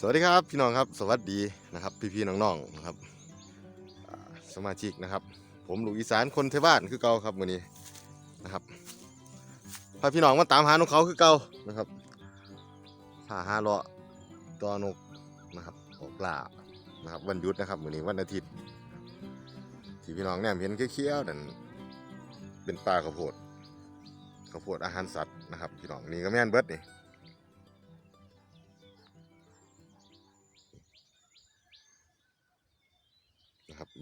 สวัสดีครับพี่น้องครับสวัสดีนะครับ พี่ๆน้องๆนะครับสมาชิกนะครับ ผมลูกอีสานคนเทบ้านคือเก่าครับมื้อนี้นะครับพาพี่น้องมาตามหานกเขาคือเก่านะครับพาหาเลาะตัวนกนะครับออกล่านะครับวันหยุดนะครับมื้อนี้วันอาทิตย์ที่พี่น้องเนี่ยเห็นเขี้ยวๆนั่นเป็นปลาข้าวโพดข้าวโพดอาหารสัตว์นะครับ พี่น้องนี่ก็แม่นเบิดนี่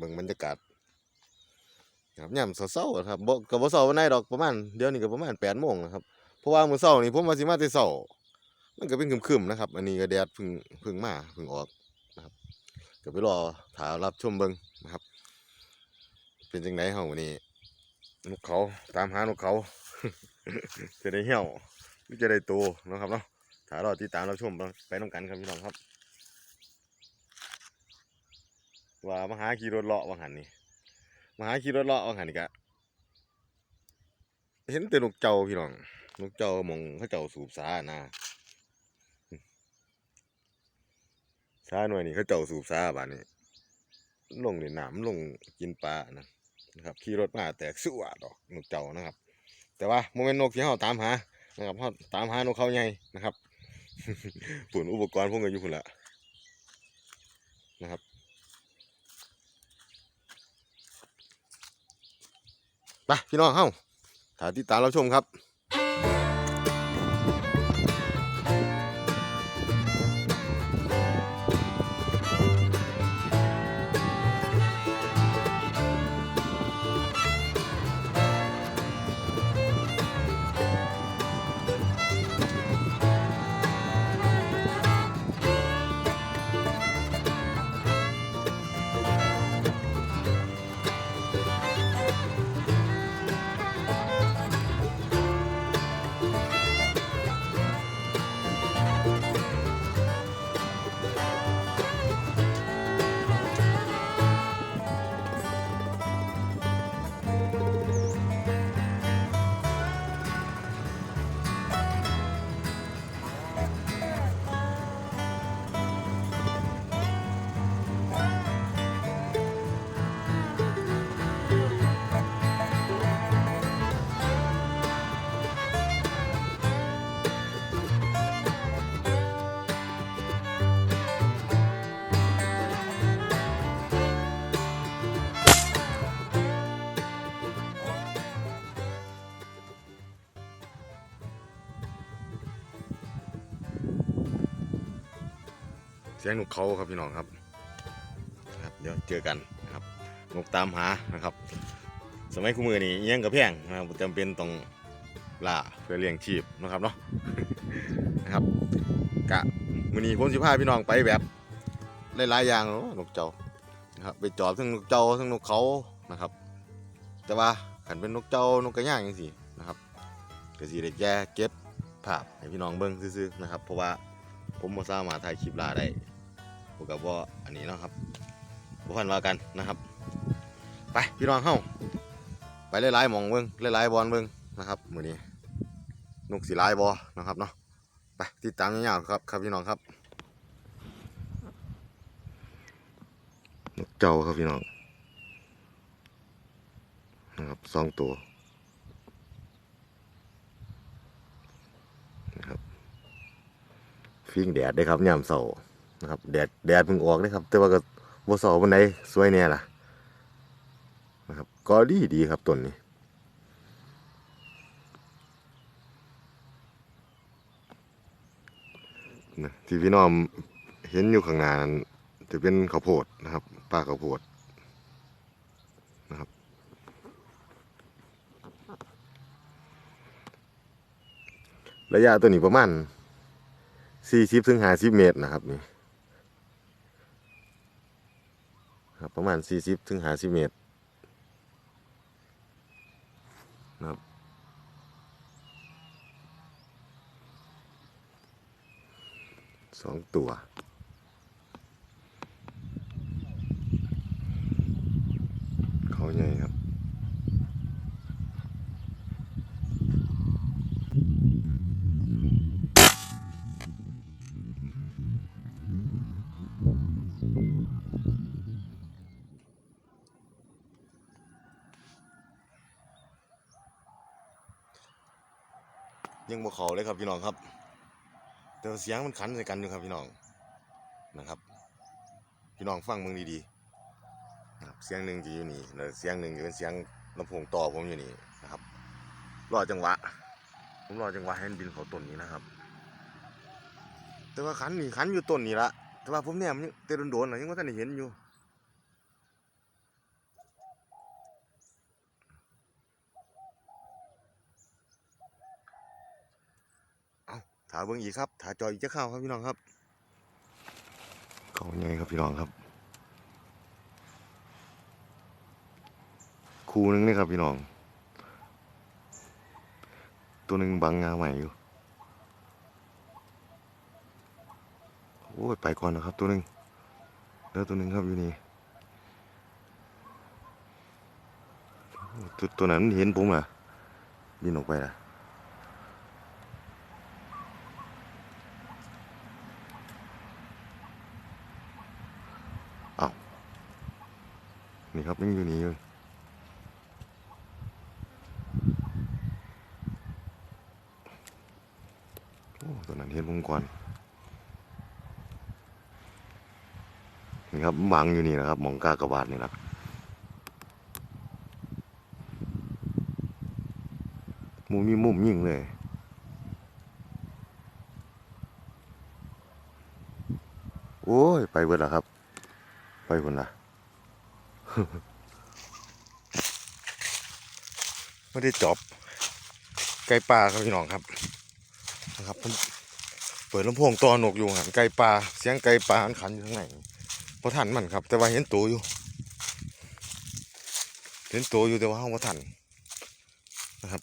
บิ่งบรรยากาศครับยามเช้าๆครับบ่ก็บ่เช้าปานใดดอกประมาณเดี๋ยวนี้ก็ประมาณ8โมงนะครับเพราะว่ามื้อเช้านี่ผมว่าสิมาแต่เช้ามันก็เป็นคึมๆนะครับ อันนี้ก็แดดพิ่งพิ่งมาพิ่งออกนะครับก็ไปรอถารับชมเบิ่งนะครับ เป็นจังไดเฮาวันนี้นกเขาตามหานกเขาจะได้เหี่ยวจะได้โตนะครับเนาะถ้ารอติดตามรับชมไปนํกันครับพี่น้องครับ ว่ามาหาขี่รถเลาะว่าหันนี่มาหาขี่รถเลาะว่าหันนี่กะเห็นแต่นกเจ้าพี่น้องนกเจ้ามองเขาเจ้าสูบสานะสาหน่วยนี่เขาเจ้าสูบสาบานนี้ลงในหน้ำลงกินปลานะนะครับขี่รถมาแตกสุวดอกนกเจ้านะครับ แต่ว่าโมเมนต์นกที่เขาตามหานะครับเขาตามหานกเขาใหญ่นะครับปุ่นอุปกรณ์พวกกันอยู่พุ่นละนะครับ ไปพี่น้องเฮ้าถ่ายติดตามเราชมครับ สียงนกเขาครับพี่น้องครับครับ เดี๋ยวเจอกันนะครับนกตามหานะครับ สมัยคู่มือนี่อิหยังกับแพงนะครับจำเป็นต้องล่าเพื่อเลี้ยงชีพนะครับเนาะนะครับกะมือนี้ผมสิพาพี่น้องไปแบบหลายๆอย่างเนาะนกเจ้านะครับไปจอบทั้งนกเจ้าทั้งนกเขานะครับ แต่ว่าขันเป็นนกเจ้านกกระย่างอย่างสินะครับก็สิได้แก่เก็บภาพให้พี่น้องเบิ่งซื่อๆนะครับ เพราะว่าผมบ่สามารถถ่ายคลิปลาได้ พวกกับว่าอันนี้เนาะครับบ่พันว่ากันนะครับ ไปพี่น้องเฮาไปหลายๆหมองเบิ่งหลายๆบอลเบิ่งนะครับมือนี้นกสิหลายบ่นะครับเนาะไปติดตามยาวๆครับครับพี่น้องครับนกเจ้าครับพี่น้องนะครับสองตัวนะครับฟิ้งแดดได้ครับยามเสาร์ นะครับแดดแดดเพิ่งออกได้ครับ แต่ว่าก็บ่สาร์วันไหนสวยแน่ล่ะนะครับก็ดีดีครับต้นนี้นะที่พี่น้องเห็นอยู่ข้างหน้านั้นจะเป็นข้าวโพดนะครับป้าข้าวโพดนะครับ ระยะตัวนี้ประมาณ40ถึง50 เมตรนะครับนี่ครับ ประมาณ 40ถึง50 เมตรนะครับสองตัวเขาใหญ่ครับ ยังบ่เขาเลยครับพี่น้องครับ แต่เสียงมันขันใส่กันอยู่ครับพี่น้องนะครับ พี่น้องฟังมึงดีๆนะครับเสียงหนึ่งจะอยู่นี่แล้วเสียงหนึ่งจะเป็นเสียงลำโพงต่อผมอยู่นี่นะครับรอจังหวะ ผมรอจังหวะให้มันบินเขาต้นนี้นะครับ แต่ว่าขันนี่ขันอยู่ต้นนี้ละแต่ว่าผมเนี่ยมันยังเตะโดนๆนะยังว่าท่านได้เห็นอยู่ เอา ถาเบิ้งอีกครับถาจอยอีกจะเข้าครับพี่น้องครับเขาไงครับพี่น้องครับ คู่หนึงนี่ครับพี่น้อง ตัวหนึ่งบังงาใหม่อยู่โอ้ยไปก่อนนะครับตัวหนึ่งแล้วตัวหนึ่งครับอยู่นี่ตัวตัวนั้นเห็นผมอะบินออกไปละ อ้าวนี่ครับยังอยู่นี่อยู่โอ้ตัวนั้นเห็นผมก่อนนี่ครับบังอยู่นี่นะครับมองกากระบาดนี่แหละมุมมีมุมยิงเลยโอ้ย ไปเบิดแล้วครับ ไปคนละไม่ได้จบไก่ป่าครับพี่น้องครับนะครับผมเปิดลำโพงตัวนกอยู่หันไก่ป่าเสียงไก่ป่าหันขันอยู่ข้างในพอทันมันครับ แต่ว่าเห็นตัวอยู่ เห็นตัวอยู่แต่ว่าห้องพอทันนะครับ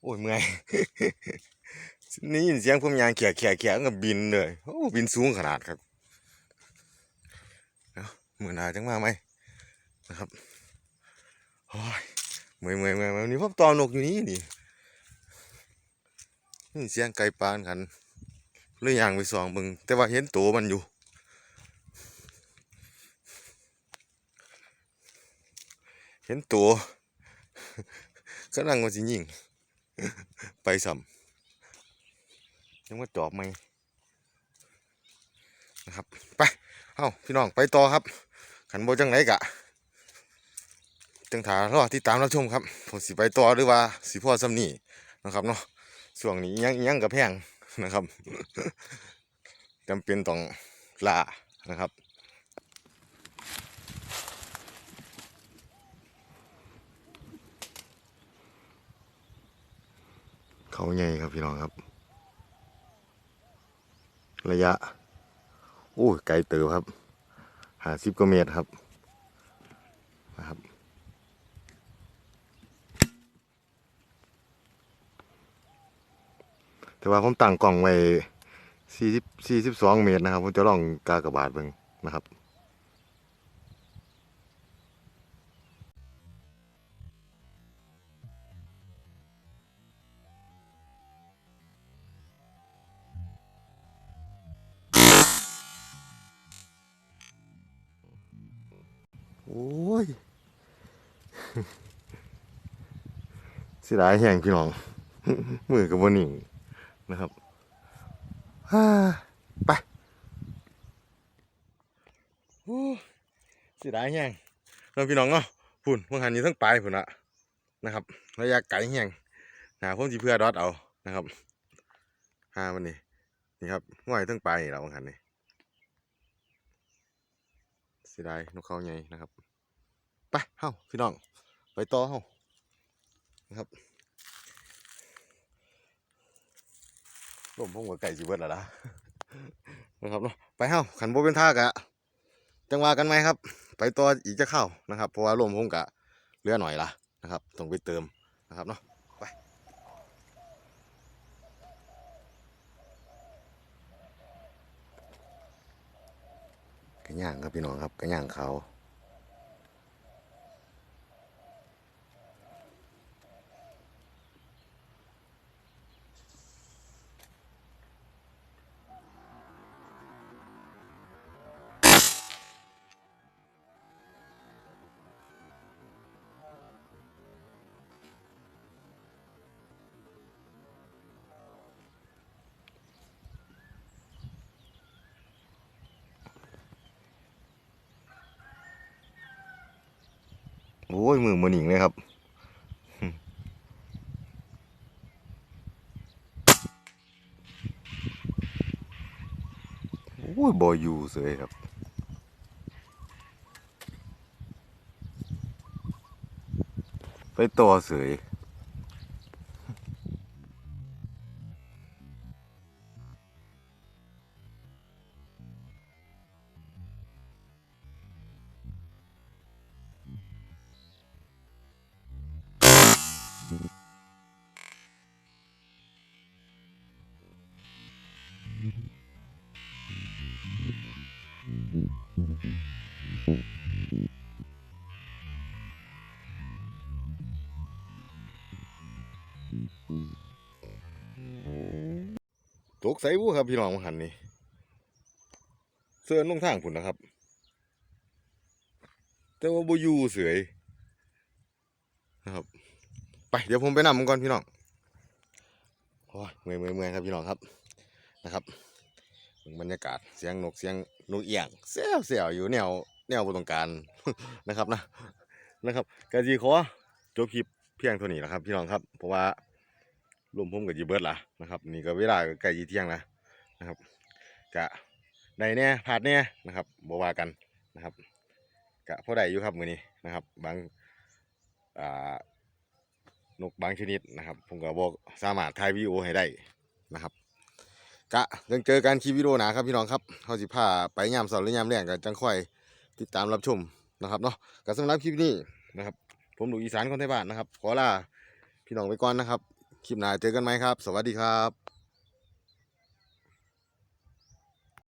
โอ้ยเมื่อยนี่ยินเสียงผมยางเขี่ยเขี่ยเขี่ยก็บินเลยโอ้บินสูงขนาดครับ เหมือนอาจังมาไหมนะครับโอ้ยเมื่อยเมื่อยเมื่อยวันนี้พ่อตอนกอยู่นี่นี่นี่เสียงไก่ปานกันเลยย่างไปสองเบึงแต่ว่าเห็นตัวมันอยู่เห็นตัวกำลังว่าสิยิงไปสัมยังว่าจอบไหมนะครับ ไป เอ้า พี่น้อง ไปต่อครับ ขันโบจังไหนกะจังถารอที่ตามรับชมครับผมสิไปต่อหรือว่าสิพ่อซ้ำนี่นะครับเนาะช่วงนี้ยังยังกับแพงนะครับจำเป็นต้องลานะครับเขาใหญ่ครับพี่น้องครับ ระยะโอ้ไกลเติบครับ หาสิบกว่าเมตรครับนะครับ แต่ว่าผมตั้งกล่องไว้สี่สิบสี่สิบสองเมตรนะครับผมจะลองกากระบาดเบิ่งนะครับ ยสียดายแห่งพี่น้อง มือกับบนนิ่งนะครับไปสียดายแห่งเราพี่น้องเนาะพุ่นเมื่อหันนี้ทั้งปลายพุ่นละนะครับระยะไกลแห่งหาผมจีเพื่อดอดเอานะครับหามันนี่นี่ครับง่อยทั้งปลายเราเมื่อหันนี่เสียดายนกเขาใหญ่นะครับ ไปเฮ้าพี่น้อง ไปต่อเฮ้านะครับลมผมกับไก่จีเบิดแล้วล่ะนะครับเนาะไปเฮ้าขันโบเป็นท่ากะจังหวะกันไหมครับ ไปต่ออีกจะเข้านะครับ เพราะว่าลมผมกะเลือหน่อยละนะครับต้องไปเติมนะครับเนาะไปกระย่างครับพี่น้องครับกระย่างเขา โอ้ยมือมันหนิงเลยครับโอ้ยบอยูเสยครับไปต่อเสย ตกใส่บูครับพี่น้องมาหันนี่เสื้อนุ่งทางผุนนะครับ แต่ว่าบอยู่เสยนะครับ ไปเดี๋ยวผมไปนำมันก่อนพี่น้องโอ้ยเมื่อยเมื่อยเมื่อยครับพี่น้องครับนะครับบรรยากาศเสียงนกเสียงนกเอียงเสียวเสียวอยู่แนวแนวบตรงการนะครับนะนะครับกะจีขอจบคลิปเพียงเท่านี้นะครับ พี่น้องครับเพราะว่า รวมผมกับจีเบิร์ดล่ะนะครับนี่ก็เวลาใกล้ยีเที่ยงแล้วนะครับกะได้แน่พลาดแน่นะครับบวากันนะครับกะพอได้อยู่ครับมือนี้นะครับ บางอ่านกบางชนิดนะครับ ผมก็บอกสามารถถ่ายวีดีโอให้ได้นะครับกะยังเจอกันคลิปวิดีโอหนาครับพี่น้องครับเขาสิพาไปยามสาร์หรือยามแรงก็จังค่อยติดตามรับชมนะครับเนาะก็สำหรับคลิปนี้นะครับ ผมดูอีสานคนไทยบ้านนะครับ ขอลาพี่น้องไปก่อนนะครับ คลิปหน้าเจอกันไหมครับ สวัสดีครับ